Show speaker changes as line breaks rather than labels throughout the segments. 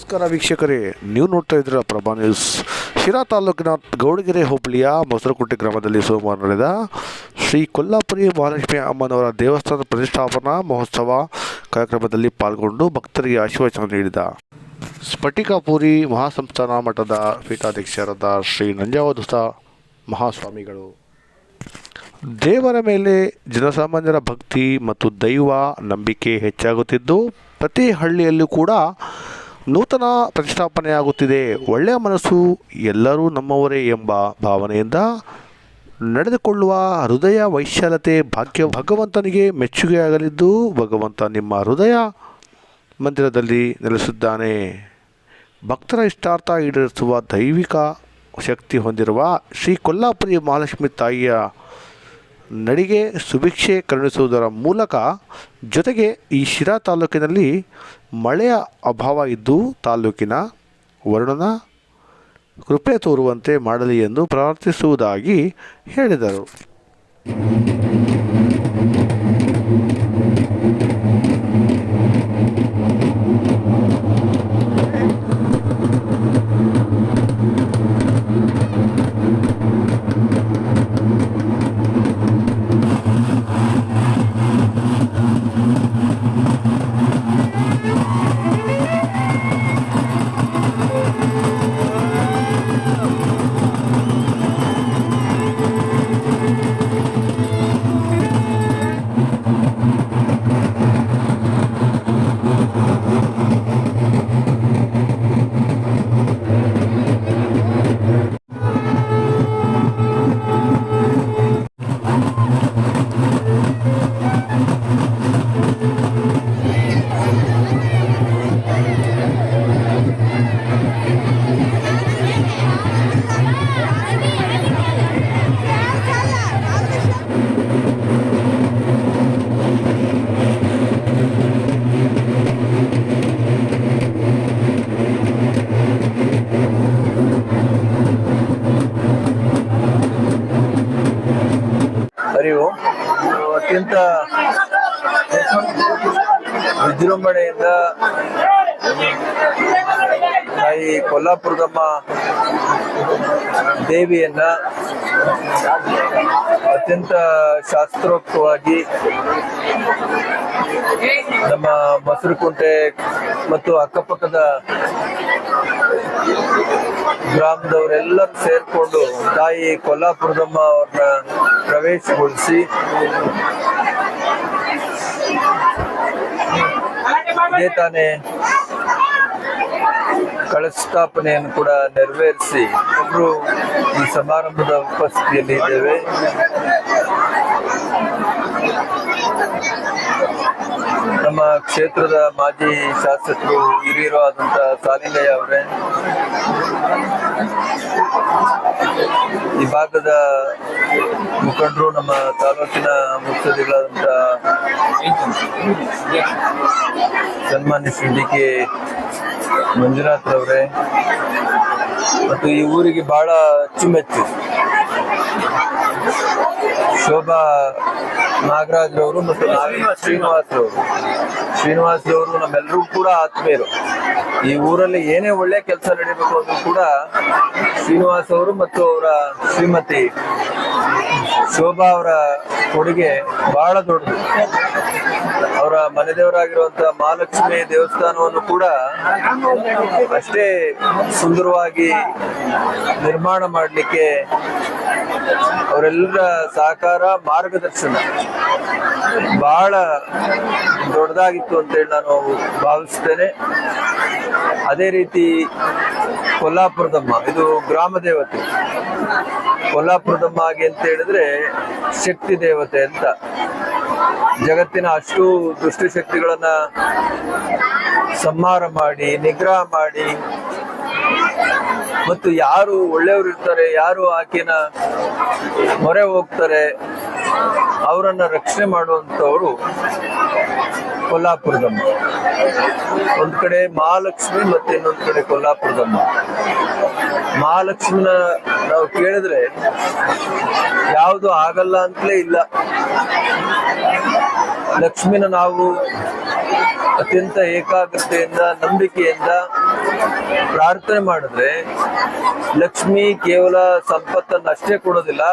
ನಮಸ್ಕಾರ ವೀಕ್ಷಕರೇ. ನೀವು ನೋಡ್ತಾ ಇದ್ದೀರಾ ಪ್ರಭಾ ನ್ಯೂಸ್ ಶಿರಾ ತಾಲೂಕಿನ ಗೌಡಗೆರೆ ಹೋಬಳಿಯ ಮೊಸರುಕುಂಟೆ ಗ್ರಾಮದಲ್ಲಿ ಸೋಮವಾರ ನಡೆದ ಶ್ರೀ ಕೊಲ್ಲಾಪುರಿ ಮಹಾಲಕ್ಷ್ಮಿ ಅಮ್ಮನವರ ದೇವಸ್ಥಾನ ಪ್ರತಿಷ್ಠಾಪನಾ ಮಹೋತ್ಸವ ಕಾರ್ಯಕ್ರಮದಲ್ಲಿ ಪಾಲ್ಗೊಂಡು ಭಕ್ತರಿಗೆ ಆಶೀರ್ವಚನ ನೀಡಿದ ಸ್ಫಟಿಕಾಪುರಿ ಮಹಾಸಂಸ್ಥಾನ ಮಠದ ಪೀಠಾಧ್ಯಕ್ಷರಾದ ಶ್ರೀ ನಂಜಾವಧುತ ಮಹಾಸ್ವಾಮಿಗಳು. ದೇವರ ಮೇಲೆ ಜನಸಾಮಾನ್ಯರ ಭಕ್ತಿ ಮತ್ತು ದೈವ ನಂಬಿಕೆ ಹೆಚ್ಚಾಗುತ್ತಿದ್ದು, ಪ್ರತಿ ಹಳ್ಳಿಯಲ್ಲೂ ಕೂಡ ನೂತನ ಪ್ರತಿಷ್ಠಾಪನೆಯಾಗುತ್ತಿದೆ. ಒಳ್ಳೆಯ ಮನಸ್ಸು ಎಲ್ಲರೂ ನಮ್ಮವರೇ ಎಂಬ ಭಾವನೆಯಿಂದ ನಡೆದುಕೊಳ್ಳುವ ಹೃದಯ ವೈಶಾಲತೆ ಭಾಗ್ಯ ಭಗವಂತನಿಗೆ ಮೆಚ್ಚುಗೆಯಾಗಲಿದ್ದು, ಭಗವಂತ ನಿಮ್ಮ ಹೃದಯ ಮಂದಿರದಲ್ಲಿ ನೆಲೆಸಿದ್ದಾನೆ. ಭಕ್ತರ ಇಷ್ಟಾರ್ಥ ಈಡೇರಿಸುವ ದೈವಿಕ ಶಕ್ತಿ ಹೊಂದಿರುವ ಶ್ರೀ ಕೊಲ್ಲಾಪುರಿ ಮಹಾಲಕ್ಷ್ಮಿ ತಾಯಿಯ ನಡಿಗೆ ಸುಭಿಕ್ಷೆ ಕರುಣಿಸುವುದರ ಮೂಲಕ ಜೊತೆಗೆ ಈ ಶಿರಾ ತಾಲೂಕಿನಲ್ಲಿ ಮಳೆಯ ಅಭಾವ ಇದ್ದು ತಾಲೂಕಿನ ವರ್ಣನ ಕೃಪೆ ತೋರುವಂತೆ ಮಾಡಲಿ ಎಂದು ಪ್ರಾರ್ಥಿಸುವುದಾಗಿ ಹೇಳಿದರು.
ವಿಜೃಂಭಣೆಯಿಂದ ತಾಯಿ ಕೊಲ್ಲಾಪುರದಮ್ಮ ದೇವಿಯನ್ನ ಅತ್ಯಂತ ಶಾಸ್ತ್ರೋಕ್ತವಾಗಿ ನಮ್ಮ ಮಸರುಕುಂಟೆ ಮತ್ತು ಅಕ್ಕಪಕ್ಕದ ಗ್ರಾಮದವರೆಲ್ಲರೂ ಸೇರ್ಕೊಂಡು ತಾಯಿ ಕೊಲ್ಲಾಪುರದಮ್ಮ ಅವ್ರನ್ನ ಪ್ರವೇಶಗೊಳಿಸಿ ಇದೇ ತಾನೇ. ಕಳಸ್ಥಾಪನೆಯನ್ನು ಕೂಡ ನೆರವೇರಿಸಿ ಒಬ್ಬರು ಈ ಸಮಾರಂಭದ ಉಪಸ್ಥಿತಿಯಲ್ಲಿ ಇದ್ದೇವೆ. ಕ್ಷೇತ್ರದ ಮಾಜಿ ಶಾಸಕರು ಹಿರಿಯರು ಆದಂತ ಸಾಲಿಂಗಯ್ಯ ಅವರೇ, ಈ ಭಾಗದ ಮುಖಂಡರು ನಮ್ಮ ತಾಲೂಕಿನ ಮುಖ್ಯಧಿಗಳಾದಂತ ಸನ್ಮಾನ್ಯ ಶ್ರೀ ಡಿ ಕೆ ಮಂಜುನಾಥ್ ಅವರೇ ಮತ್ತು ಈ ಊರಿಗೆ ಬಹಳ ಅಚ್ಚುಮೆಚ್ಚು. ಶೋಭಾ ನಾಗರಾಜ್ ಅವರು ಮತ್ತು ಶ್ರೀನಿವಾಸ್ ಅವರು ಶ್ರೀನಿವಾಸ್ ಅವರು ನಮ್ಮೆಲ್ಲರೂ ಕೂಡ ಆತ್ಮೀಯರು. ಈ ಊರಲ್ಲಿ ಏನೇ ಒಳ್ಳೆ ಕೆಲಸ ನಡೀಬೇಕು ಅಂದ್ರೂ ಕೂಡ ಶ್ರೀನಿವಾಸ್ ಅವರು ಮತ್ತು ಅವರ ಶ್ರೀಮತಿ ಶೋಭಾ ಅವರ ಕೊಡುಗೆ ಬಹಳ ದೊಡ್ಡದು. ಅವರ ಮನೆ ದೇವರಾಗಿರುವಂತ ಮಹಾಲಕ್ಷ್ಮಿ ದೇವಸ್ಥಾನವನ್ನು ಕೂಡ ಅಷ್ಟೇ ಸುಂದರವಾಗಿ ನಿರ್ಮಾಣ ಮಾಡಲಿಕ್ಕೆ ಅವರೆಲ್ಲರ ಸಹಕಾರ ಮಾರ್ಗದರ್ಶನ. ಬಹಳ ದೊಡ್ಡದಾಗಿತ್ತು ಅಂತೇಳಿ ನಾನು ಭಾವಿಸ್ತೇನೆ. ಅದೇ ರೀತಿ ಕೊಲ್ಲಾಪುರದಮ್ಮ, ಇದು ಗ್ರಾಮ ದೇವತೆ. ಕೊಲ್ಲಾಪುರದಮ್ಮ ಆಗಿ ಅಂತ ಹೇಳಿದ್ರೆ ಶಕ್ತಿ ದೇವತೆ ಅಂತ. ಜಗತ್ತಿನ ಅಷ್ಟು ದುಷ್ಟಶಕ್ತಿಗಳನ್ನ ಸಂಹಾರ ಮಾಡಿ, ನಿಗ್ರಹ ಮಾಡಿ ಮತ್ತು ಯಾರು ಒಳ್ಳೆಯವರು ಇರ್ತಾರೆ, ಯಾರು ಆಕೆನ ಮೊರೆ ಹೋಗ್ತಾರೆ, ಅವರನ್ನ ರಕ್ಷಣೆ ಮಾಡುವಂತವರು ಕೊಲ್ಲಾಪುರದಮ್ಮ. ಒಂದ್ ಕಡೆ ಮಹಾಲಕ್ಷ್ಮಿ ಮತ್ತೆ ಇನ್ನೊಂದು ಕಡೆ ಕೊಲ್ಲಾಪುರದಮ್ಮ. ಮಹಾಲಕ್ಷ್ಮಿನ ನಾವು ಕೇಳಿದ್ರೆ ಯಾವುದು ಆಗಲ್ಲ ಅಂತಲೇ ಇಲ್ಲ. ಲಕ್ಷ್ಮಿನ ನಾವು ಅತ್ಯಂತ ಏಕಾಗ್ರತೆಯಿಂದ, ನಂಬಿಕೆಯಿಂದ ಪ್ರಾರ್ಥನೆ ಮಾಡಿದ್ರೆ ಲಕ್ಷ್ಮಿ ಕೇವಲ ಸಂಪತ್ತನ್ನು ಅಷ್ಟೇ ಕೊಡೋದಿಲ್ಲ.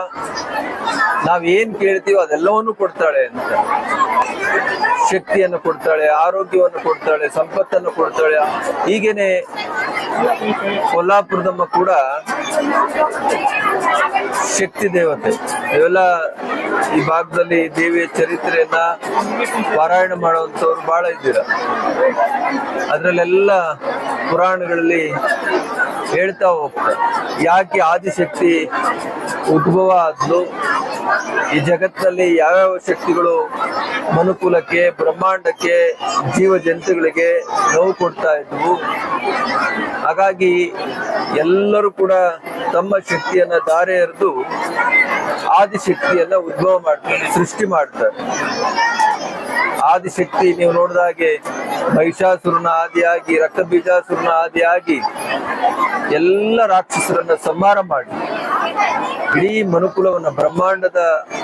ನಾವೇನ್ ಕೇಳ್ತೀವೋ ಅದೆಲ್ಲವನ್ನು ಕೊಡ್ತಾಳೆ ಅಂತ. ಶಕ್ತಿಯನ್ನು ಕೊಡ್ತಾಳೆ, ಆರೋಗ್ಯವನ್ನು ಕೊಡ್ತಾಳೆ, ಸಂಪತ್ತನ್ನು ಕೊಡ್ತಾಳೆ. ಹೀಗೇನೆ ಕೊಲ್ಲಾಪುರದಮ್ಮ ಕೂಡ ಶಕ್ತಿ ದೇವತೆ. ಇವೆಲ್ಲ ಈ ಭಾಗದಲ್ಲಿ ದೇವಿಯ ಚರಿತ್ರೆಯನ್ನ ಪಾರಾಯಣ ಮಾಡುವಂಥವ್ರು ಬಹಳ ಇದ್ದೀರ. ಅದರಲ್ಲೆಲ್ಲ ಪುರಾಣಗಳಲ್ಲಿ ಹೇಳ್ತಾ ಹೋಗ್ತಾರೆ. ಯಾಕೆ ಆದಿಶಕ್ತಿ ಉದ್ಭವ ಆದ್ಲು? ಈ ಜಗತ್ತಿನಲ್ಲಿ ಯಾವ್ಯಾವ ಶಕ್ತಿಗಳು ಮನುಕುಲಕ್ಕೆ, ಬ್ರಹ್ಮಾಂಡಕ್ಕೆ, ಜೀವ ಜಂತುಗಳಿಗೆ ನೋವು ಕೊಡ್ತಾ ಇದ್ವು? ಹಾಗಾಗಿ ಎಲ್ಲರೂ ಕೂಡ ತಮ್ಮ ಶಕ್ತಿಯನ್ನ ದಾರೆ ಎರೆದು ಆದಿಶಕ್ತಿಯನ್ನ ಉದ್ಭವ ಮಾಡ್ತಾರೆ ಸೃಷ್ಟಿ ಮಾಡ್ತಾರೆ ಆದಿಶಕ್ತಿ ನೀವು ನೋಡಿದ ಹಾಗೆ ಮಹಿಷಾಸುರನ ಆದಿಯಾಗಿ ರಕ್ತ ಬೀಜಾಸುರನ ಆದಿಯಾಗಿ ಎಲ್ಲ ರಾಕ್ಷಸರನ್ನ ಸಂಹಾರ ಮಾಡಿ, ಇಡೀ ಮನುಕುಲವನ್ನ, ಬ್ರಹ್ಮಾಂಡದ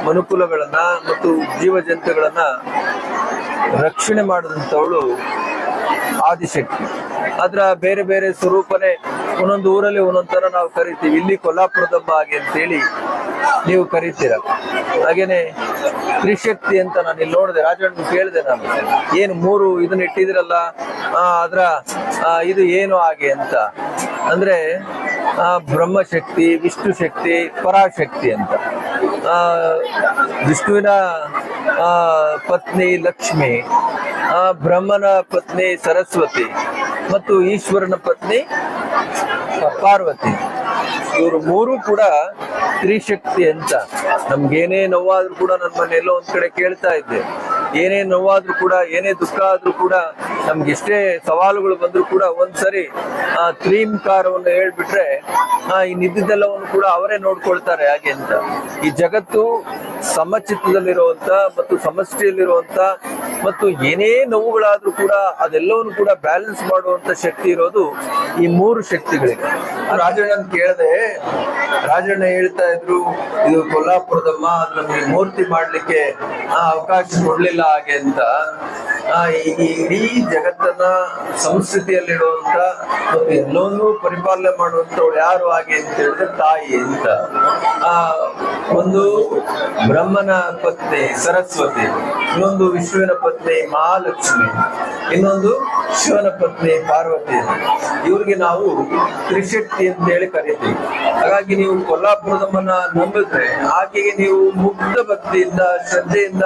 ಮನುಕುಲಗಳನ್ನ ಮತ್ತು ಜೀವ ಜಂತುಗಳನ್ನ ರಕ್ಷಣೆ ಮಾಡಿದಂಥವಳು ಆದಿಶಕ್ತಿ. ಅದರ ಬೇರೆ ಬೇರೆ ಸ್ವರೂಪನೇ ಒಂದೊಂದು ಊರಲ್ಲಿ ಒಂದೊಂದು ತರ ನಾವು ಕರಿತೀವಿ. ಇಲ್ಲಿ ಕೊಲ್ಲಾಪುರದಮ್ಮ ಹಾಗೆ ಅಂತೇಳಿ ನೀವು ಕರಿತೀರ. ಹಾಗೇನೆ ತ್ರಿಶಕ್ತಿ ಅಂತ ನಾನು ಇಲ್ಲಿ ನೋಡಿದೆ. ರಾಜಣ್ಣ ಕೇಳಿದೆ ನಾನು. ಏನು ಮೂರು ಇದನ್ನ ಇಟ್ಟಿದಿರಲ್ಲ ಅದರ ಇದು ಏನು ಹಾಗೆ ಅಂತ. ಅಂದ್ರೆ ಬ್ರಹ್ಮಶಕ್ತಿ ವಿಷ್ಣು ಶಕ್ತಿ ಪರಾಶಕ್ತಿ ಅಂತ. ವಿಷ್ಣುವಿನ ಪತ್ನಿ ಲಕ್ಷ್ಮಿ ಆ, ಬ್ರಹ್ಮನ ಪತ್ನಿ ಸರಸ್ವತಿ ಮತ್ತು ಈಶ್ವರನ ಪತ್ನಿ ಪಾರ್ವತಿ. ಇವರು ಮೂರು ಕೂಡ ತ್ರಿಶಕ್ತಿ ಅಂತ. ನಮ್ಗೇನೇ ನೋವಾದ್ರೂ ಕೂಡ ನನ್ನ ಮನೆಯಲ್ಲೋ ಒಂದ್ ಕಡೆ ಕೇಳ್ತಾ ಇದ್ದೆ. ಏನೇ ನೋವಾದ್ರೂ ಕೂಡ ಏನೇ ದುಃಖ ಆದ್ರೂ ಕೂಡ ನಮ್ಗೆ ಎಷ್ಟೇ ಸವಾಲುಗಳು ಬಂದ್ರು ಕೂಡ ಒಂದ್ಸರಿ ಆ ತ್ರೀಂಕಾರವನ್ನು ಹೇಳ್ಬಿಟ್ರೆ ಆ ನಿದ್ದೆಲ್ಲವನ್ನು ಕೂಡ ಅವರೇ ನೋಡ್ಕೊಳ್ತಾರೆ ಹಾಗೆ ಅಂತ. ಈ ಜಗತ್ತು ಸಮಚಿತ್ತದಲ್ಲಿರುವಂತ ಮತ್ತು ಸಮಷ್ಟಿಯಲ್ಲಿರುವಂತ ಮತ್ತು ಏನೇ ನೋವುಗಳಾದ್ರೂ ಕೂಡ ಅದೆಲ್ಲವನ್ನು ಕೂಡ ಬ್ಯಾಲೆನ್ಸ್ ಮಾಡುವಂತ ಶಕ್ತಿ ಇರೋದು ಈ ಮೂರು ಶಕ್ತಿಗಳಿಗೆ ರಾಜಣ್ಣನ್ ಕೇಳದೆ, ರಾಜಣ್ಣ ಹೇಳ್ತಾ ಇದ್ರು, ಇದು ಕೊಲ್ಲಾಪುರದಮ್ಮ ನಮಗೆ ಮೂರ್ತಿ ಮಾಡ್ಲಿಕ್ಕೆ ಅವಕಾಶ ಕೊಡ್ಲಿಲ್ಲ ಹಾಗೆ ಅಂತ. ಈ ಇಡೀ ಜಗತ್ತನ್ನ ಸಂಸ್ಕೃತಿಯಲ್ಲಿಡುವಂತ ಮತ್ತು ಎಲ್ಲವನ್ನೂ ಪರಿಪಾಲನೆ ಮಾಡುವಂತವಳು ಯಾರು ಹಾಗೆ ಅಂತ ಹೇಳಿದ್ರೆ ತಾಯಿ ಅಂತ. ಆ ಒಂದು ಬ್ರಹ್ಮನ ಪತ್ನಿ ಸರಸ್ವತಿ, ಇನ್ನೊಂದು ವಿಷ್ಣುವಿನ ಪತ್ನಿ ಮಹಾಲಕ್ಷ್ಮಿ, ಇನ್ನೊಂದು ಶಿವನ ಪತ್ನಿ ಪಾರ್ವತಿ. ಇವ್ರಿಗೆ ನಾವು ತ್ರಿಶಕ್ತಿ ಅಂತ ಹೇಳಿ ಕರಿತೀವಿ. ಹಾಗಾಗಿ ನೀವು ಕೊಲ್ಲಾಪುರದಮ್ಮನ ನಂಬಿದ್ರೆ ಆಕೆಗೆ ನೀವು ಮುಗ್ಧ ಭಕ್ತಿಯಿಂದ, ಶ್ರದ್ಧೆಯಿಂದ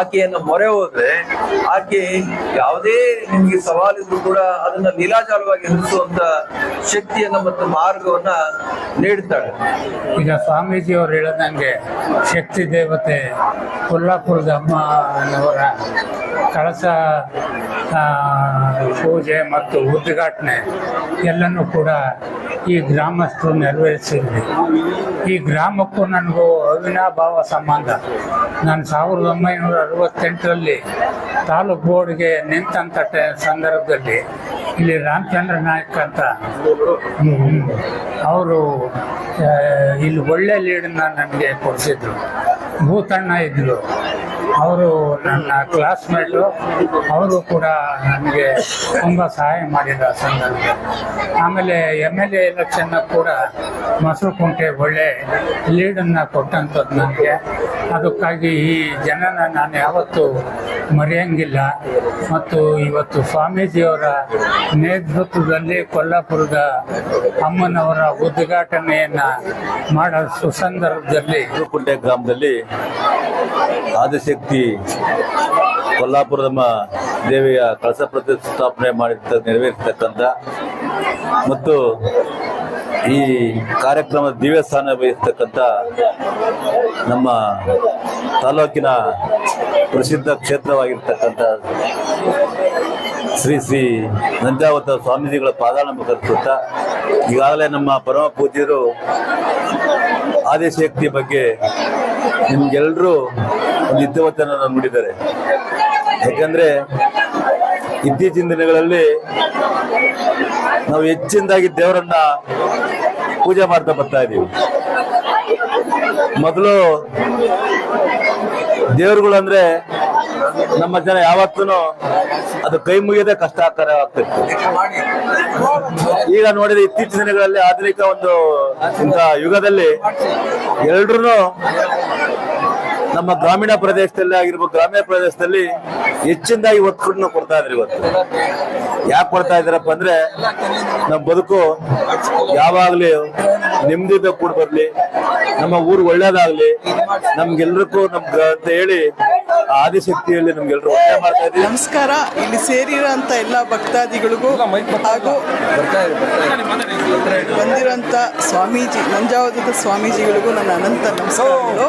ಆಕೆಯನ್ನು ಮೊರೆ ಹೋದ್ರೆ ಆಕೆ ಯಾವುದೇ ನಿಮ್ಗೆ ಸವಾಲಿದ್ರು ಕೂಡ ಅದನ್ನ ಲೀಲಾಜಾಲವಾಗಿ ಎದುರಿಸುವಂತ ಶಕ್ತಿಯನ್ನ ಮತ್ತು ಮಾರ್ಗವನ್ನ ನೀಡ್ತಾಳೆ.
ಈಗ ಸ್ವಾಮೀಜಿಯವರು ಹೇಳದಂಗೆ ಶಕ್ತಿ ದೇವತೆ ಕೊಲ್ಲಾಪುರದ ಅಮ್ಮನವರ ಕಳಸ ಪೂಜೆ ಮತ್ತು ಉದ್ಘಾಟನೆ ಎಲ್ಲನೂ ಕೂಡ ಈ ಗ್ರಾಮಸ್ಥರು ನೆರವೇರಿಸಿದ್ವಿ ಈ ಗ್ರಾಮಕ್ಕೂ ನನಗೂ ಅವಿನಾಭಾವ ಸಂಬಂಧ. ನಾನು ಸಾವಿರದ ಒಂಬೈನೂರ ಅರವತ್ತೆಂಟರಲ್ಲಿ ತಾಲೂಕು ಬೋರ್ಡ್ಗೆ ನಿಂತಂಥ ಸಂದರ್ಭದಲ್ಲಿ ಇಲ್ಲಿ ರಾಮಚಂದ್ರ ನಾಯಕ್ ಅಂತ. ಅವರು ಇಲ್ಲಿ ಒಳ್ಳೆ ಲೀಡನ್ನ ನನಗೆ ಕೊಡಿಸಿದ್ರು. ಭೂತಣ್ಣ ಇದ್ರು ಅವರು ನನ್ನ ಕ್ಲಾಸ್ಮೇಟು ಅವರು ಕೂಡ ನನಗೆ ತುಂಬ ಸಹಾಯ ಮಾಡಿದ ಸಂದರ್ಭ. ಆಮೇಲೆ ಎಂ ಎಲ್ ಎ ಎಲೆಕ್ಷನ್ನ ಕೂಡ ಮೊಸರುಕುಂಟೆ ಒಳ್ಳೆ ಲೀಡನ್ನು ಕೊಟ್ಟಂಥದ್ದು ನನಗೆ. ಅದಕ್ಕಾಗಿ ಈ ಜನನ ನಾನು ಯಾವತ್ತೂ ಮರೆಯಂಗಿಲ್ಲ. ಮತ್ತು ಇವತ್ತು ಸ್ವಾಮೀಜಿಯವರ ನೇತೃತ್ವದಲ್ಲಿ ಕೊಲ್ಲಾಪುರದ ಅಮ್ಮನವರ ಉದ್ಘಾಟನೆಯನ್ನು ಮಾಡೋ ಸುಸಂದರ್ಭದಲ್ಲಿ
ಕುಂಟೆ ಗ್ರಾಮದಲ್ಲಿ ಆದಿಶಕ್ತಿ ಕೊಲ್ಲಾಪುರದಮ್ಮ ದೇವಿಯ ಕಳಸ ಪ್ರತಿಷ್ಠಾಪನೆ ಮಾಡಿದ ನೆರವೇರಿಸತಕ್ಕಂಥ ಮತ್ತು ಈ ಕಾರ್ಯಕ್ರಮದ ದಿವ್ಯ ಸ್ಥಾನ ವಹಿಸ್ತಕ್ಕಂಥ ನಮ್ಮ ತಾಲೂಕಿನ ಪ್ರಸಿದ್ಧ ಕ್ಷೇತ್ರವಾಗಿರ್ತಕ್ಕಂಥ ಶ್ರೀ ಶ್ರೀ ನಂಜಾವತ ಸ್ವಾಮೀಜಿಗಳ ಪಾದಾಳಂಬಕರಿಸುತ್ತಾ ಈಗಾಗಲೇ ನಮ್ಮ ಪರಮ ಪೂಜ್ಯರು ಆದಿಶಕ್ತಿ ಬಗ್ಗೆ ನಿಮ್ಗೆಲ್ರೂ ಒಂದು ನಾನು ನೋಡಿದ್ದಾರೆ. ಯಾಕಂದ್ರೆ ಇತ್ತೀಚಿನ ದಿನಗಳಲ್ಲಿ ನಾವು ಹೆಚ್ಚಿನದಾಗಿ ದೇವರನ್ನ ಪೂಜೆ ಮಾಡ್ತಾ ಬರ್ತಾ ಇದೀವಿ ಮೊದಲು ದೇವರುಗಳು ಅಂದ್ರೆ ನಮ್ಮ ಜನ ಯಾವತ್ತೂ ಅದು ಕೈ ಮುಗಿಯದೆ ಕಷ್ಟಕರವಾಗ್ತಿತ್ತು ಈಗ ನೋಡಿದ ಇತ್ತೀಚಿನ ದಿನಗಳಲ್ಲಿ ಆಧುನಿಕ ಒಂದು ಇಂಥ ಯುಗದಲ್ಲಿ ಎಲ್ರೂ ನಮ್ಮ ಗ್ರಾಮೀಣ ಪ್ರದೇಶದಲ್ಲಿ ಆಗಿರ್ಬೋದು ಗ್ರಾಮೀಣ ಪ್ರದೇಶದಲ್ಲಿ ಹೆಚ್ಚಿನದಾಗಿ ಒತ್ತನ್ನು ಕೊಡ್ತಾ ಇದ್ರಿ ಇವತ್ತು. ಯಾಕೆ ಕೊಡ್ತಾ ಇದ್ದಾರಪ್ಪ ಅಂದ್ರೆ ನಮ್ಮ ಬದುಕು ಯಾವಾಗ್ಲೂ ನೆಮ್ಮದಿಯಿಂದ ಕೂಡ ಬರ್ಲಿ ನಮ್ಮ ಊರು ಒಳ್ಳೇದಾಗ್ಲಿ ನಮ್ಗೆಲ್ರಿಗೂ ನಮ್ಗ ಅಂತ ಹೇಳಿ ಆದಿಶಕ್ತಿಯಲ್ಲಿ ನಮ್ಗೆಲ್ರು ಒಳ್ಳೆ ಮಾಡ್ತಾ ಇದ್ದೀವಿ.
ನಮಸ್ಕಾರ. ಇಲ್ಲಿ ಸೇರಿರೋಂತ ಎಲ್ಲ ಭಕ್ತಾದಿಗಳಿಗೂ ಹಾಗೂ ಬಂದಿರೋಂಥ ಸ್ವಾಮೀಜಿ ನಂಜಾವದ ಸ್ವಾಮೀಜಿಗಳಿಗೂ ನನ್ನ ಅನಂತ ನಮಸ್ಕಾರಗಳು.